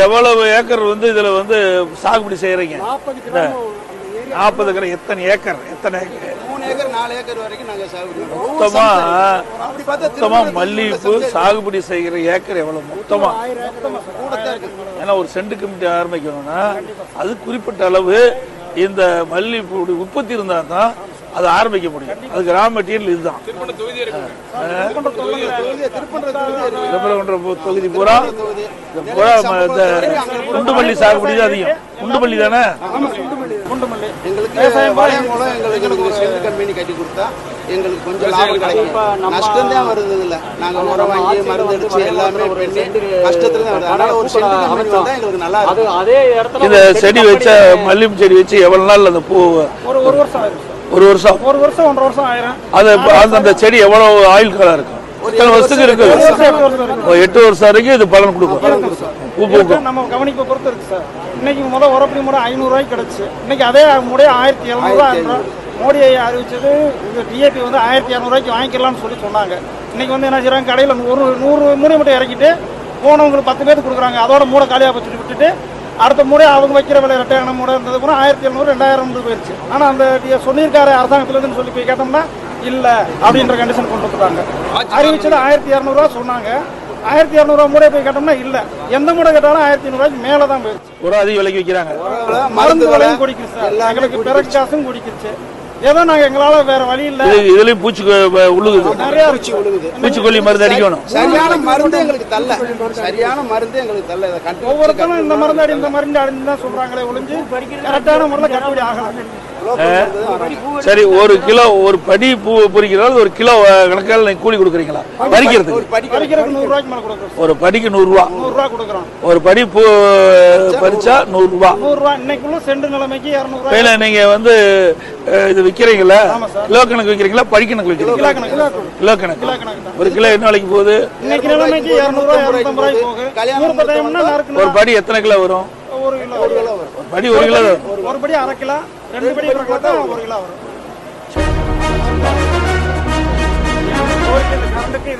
எவ்வளவு ஏக்கர் வந்து இதுல வந்து சாகுபடி செய்யறீங்க நாற்பது கிராம் எத்தனை ஏக்கர்? எத்தனை ஏக்கர். மொத்தமா மொத்தமா மல்லிகைப்பூ சாகுபடி செய்கிற ஏக்கர் எவ்வளவு? மொத்தமா ஏன்னா ஒரு சென்ட் கமிட்டி ஆரம்பிக்கணும்னா அது குறிப்பிட்ட அளவு இந்த மல்லிகைப்பூ உற்பத்தி இருந்தா தான் அது ஆரம்பிக்க முடியும். அதுக்கு ரா மெட்டீரியல் இதுதான். தொகுதி, திருப்பூர் தொகுதி இருக்கு. பூரா பூரா இந்த குண்டுமல்லி சாகுபடி தான் அதிகம். குண்டுமல்லி தானே? குண்டுமல்லி எங்களுக்கு வளையம் மூலம் எங்களுக்கு ஒரு செல் கம்பெனி கட்டி கொடுத்தா எங்களுக்கு கொஞ்சம் லாபம் கிடைக்கும். நஷ்டம் தான் வருது இல்ல நாங்க உரம் வாங்கி மருந்து அடிச்சு எல்லாமே கஷ்டத்துல தான் வருது. அதனால ஒரு கம்பெனி வந்தா எங்களுக்கு நல்லா அது இருக்கும். அதே இடத்துல இந்த செடி வச்ச மல்லிகை செடி வச்சு எவ்வளவு நாள் அந்த பூ ஒரு ஒரு வருஷம். ஒரு வருஷம். ஒரு வருஷம் ஒன்றரை வருஷம் ஆயிரம். அது இப்ப அந்த- செடி எவ்வளவு ஆயுள் காலம் இருக்கும் எத்தனை வருஷத்துக்கு இருக்கு? எட்டு வருஷம் வரைக்கும் இது பலன் கொடுக்கும். பூ பூக்கும். நம்ம கவனிப்பை பொறுத்து இருக்கு சார். இன்னைக்கு முதல் உரப்படி முறை ஐநூறு ரூபாய்க்கு கிடைச்சு. இன்னைக்கு அதே முறை ஆயிரத்தி எழுநூறுவா மோடி அறிவிச்சது இந்த டிஏபி வந்து ஆயிரத்தி இரநூறுவாய்க்கு வாங்கிக்கலாம்னு சொல்லி சொன்னாங்க. இன்னைக்கு வந்து என்ன செய்றாங்க கடையில் ஒரு நூறு மூணை மட்டும் இறக்கிட்டு போனவங்களுக்கு பத்து பேருக்கு கொடுக்குறாங்க. அதோட மூடை காலியாக வச்சுட்டு விட்டுட்டு அடுத்த முறை அவங்க வைக்கிற விலை ரெட்டையான மூடை இருந்தது கூட ஆயிரத்தி எழுநூறு ரெண்டாயிரம் போயிருச்சு. ஆனால் அந்த சொல்லியிருக்காரு அரசாங்கத்துலேருந்து சொல்லி போய் கேட்டோம்னா இல்லை அப்படின்ற கண்டிஷன் கொண்டு வந்துட்டாங்க. அறிவிச்சது ஆயிரத்தி இரநூறுவா சொன்னாங்க. ஆயிரத்தி இரநூறுவா மூடை போய் கேட்டோம்னா இல்லை. எந்த மூடை கேட்டாலும் ஆயிரத்தி ஐநூறுவாய்க்கு மேலே தான் போயிருச்சு. ஒரு அதிக விலைக்கு விற்கிறாங்க மருந்து விலையும் குடிக்குது சார். எங்களுக்கு பிறகு காசும் குடிக்குச்சு ஏதோ நாங்கள் எங்களால் வேற வழி இல்லை. இது இதுலயும் பூச்சி உள்ளுகுது நிறைய பூச்சி பூச்சிக்கொல்லி மருந்து அடிக்கணும். சரியான மருந்து எங்களுக்கு தள்ள சரியான மருந்து எங்களுக்கு தள்ள இதை கண்டு ஒவ்வொருத்தரும் இந்த மருந்து அடி இந்த மருந்து அடின்னு தான் சொல்றாங்களே ஒழிஞ்சு கரெக்டான முறையில் கட்டுப்படி ஆகலாம் சரி ஒரு கிலோ ஒரு படி பூ பொறிக்கிறால் ஒரு கிலோ கணக்கால் நீங்க கூலி கொடுக்குறீங்களா? பறிக்கிறதுக்கு. ஒரு படி பறிக்கிறதுக்கு நூறுரூவாய்க்கு மேலே கொடுக்குறோம். ஒரு படிக்கு நூறு ரூபா. நூறுரூவா கொடுக்குறோம். ஒரு படி பூ பறிச்சா நூறு ரூபா. நூறுரூவா இன்னைக்குள்ள செண்டு நிலைமைக்கு இரநூறுவா மேல நீங்க வந்து இது விக்கிறீங்களா? ஆமா கிலோ கணக்கு விற்கிறீங்களா படி கணக்கு விற்கிறீங்களா கிலோ கணக்கு. கிலோ கணக்கு ஒரு கிலோ என்ன விலைக்கு போகுது? ஒரு படி எத்தனை கிலோ வரும்? ஒரு கிலோ ஒரு கிலோ வரும் படி ஒரு கிலோ வரும். ஒரு படி அரை கிலோ ரெண்டு படி ஒரு கிலோ தான் ஒரு கிலோ வரும்.